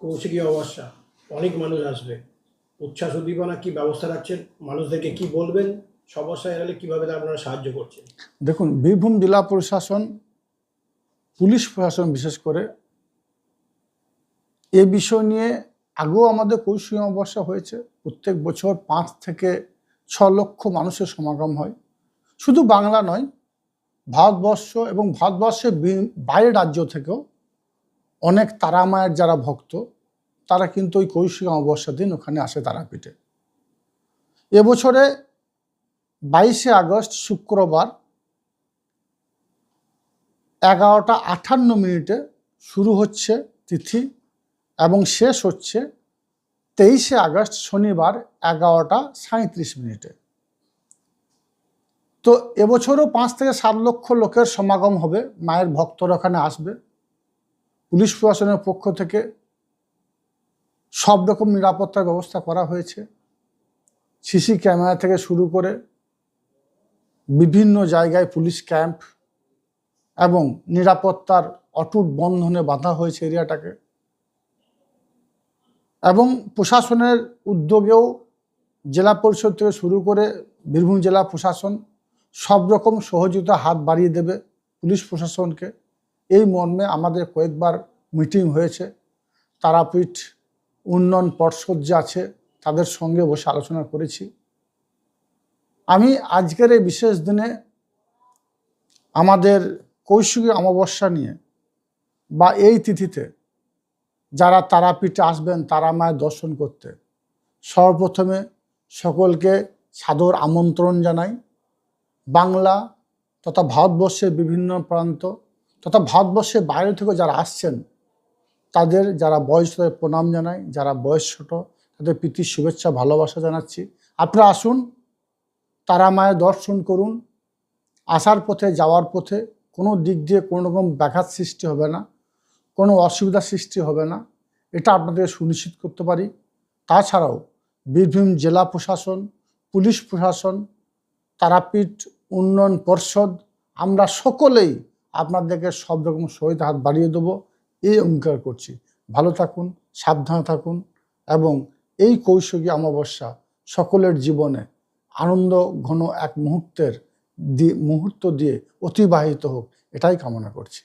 কৌশিকী অমাবস্যা, অনেক মানুষ আসবে। উচ্ছ্বাস উদ্দীপনা কি ব্যবস্থা রাখছেন? মানুষদেরকে কি বলবেন? সমস্যা এড়ালে কীভাবে আপনারা সাহায্য করছেন? দেখুন, বীরভূম জেলা প্রশাসন, পুলিশ প্রশাসন বিশেষ করে, এ বিষয় নিয়ে আগেও আমাদের কৌশল অমাবস্যা হয়েছে। প্রত্যেক বছর পাঁচ থেকে ছ লক্ষ মানুষের সমাগম হয়। শুধু বাংলা নয়, ভারতবর্ষ এবং ভারতবর্ষের বাইরের রাজ্য থেকেও অনেক তারামায়ের যারা ভক্ত, তারা কিন্তু ওই কৌশিক অমাবস্যার দিন ওখানে আসে তারাপীঠে। এবছরে বাইশে আগস্ট, শুক্রবার, এগারোটা আটান্ন মিনিটে শুরু হচ্ছে তিথি এবং শেষ হচ্ছে তেইশে আগস্ট, শনিবার, এগারোটা সাঁত্রিশ মিনিটে। তো এবছরও পাঁচ থেকে সাত লক্ষ লোকের সমাগম হবে, মায়ের ভক্তরা ওখানে আসবে। পুলিশ প্রশাসনের পক্ষ থেকে সব রকম নিরাপত্তার ব্যবস্থা করা হয়েছে। সিসি ক্যামেরা থেকে শুরু করে বিভিন্ন জায়গায় পুলিশ ক্যাম্প এবং নিরাপত্তার অটুট বন্ধনে বাঁধা হয়েছে এরিয়াটাকে। এবং প্রশাসনের উদ্যোগেও জেলা পরিষদ থেকে শুরু করে বীরভূম জেলা প্রশাসন সব রকম সহযোগিতা হাত বাড়িয়ে দেবে পুলিশ প্রশাসনকে। এই মর্মে আমাদের কয়েকবার মিটিং হয়েছে। তারাপীঠ উন্নয়ন পর্ষদ যে আছে, তাদের সঙ্গে বসে আলোচনা করেছি। আমি আজকের এই বিশেষ দিনে আমাদের কৌশিকী অমাবস্যা নিয়ে বা এই তিথিতে যারা তারাপীঠে আসবেন, তারা মায়ের দর্শন করতে। সর্বপ্রথমে সকলকে সাদর আমন্ত্রণ জানাই। বাংলা তথা ভারতবর্ষের বিভিন্ন প্রান্ত তথা ভারতবর্ষের বাইরে থেকে যারা আসছেন, তাদের যারা বয়স তাদের প্রণাম জানাই। যারা বয়স ছোট তাদের প্রীতির শুভেচ্ছা, ভালোবাসা জানাচ্ছি। আপনারা আসুন, তারা মায়ের দর্শন করুন। আসার পথে, যাওয়ার পথে কোনো দিক দিয়ে কোনো রকম ব্যাঘাত সৃষ্টি হবে না, কোনো অসুবিধা সৃষ্টি হবে না। এটা আপনাদের সুনিশ্চিত করতে পারি। তাছাড়াও বীরভূম জেলা প্রশাসন, পুলিশ প্রশাসন, তারাপীঠ উন্নয়ন পর্ষদ, আমরা সকলেই আপনাদেরকে সব রকম সহিত হাত বাড়িয়ে দেবো। এই অঙ্গীকার করছি। ভালো থাকুন, সাবধানে থাকুন এবং এই কৌশলী অমাবস্যা সকলের জীবনে আনন্দ ঘন এক মুহূর্তের মুহূর্ত দিয়ে অতিবাহিত হোক, এটাই কামনা করছি।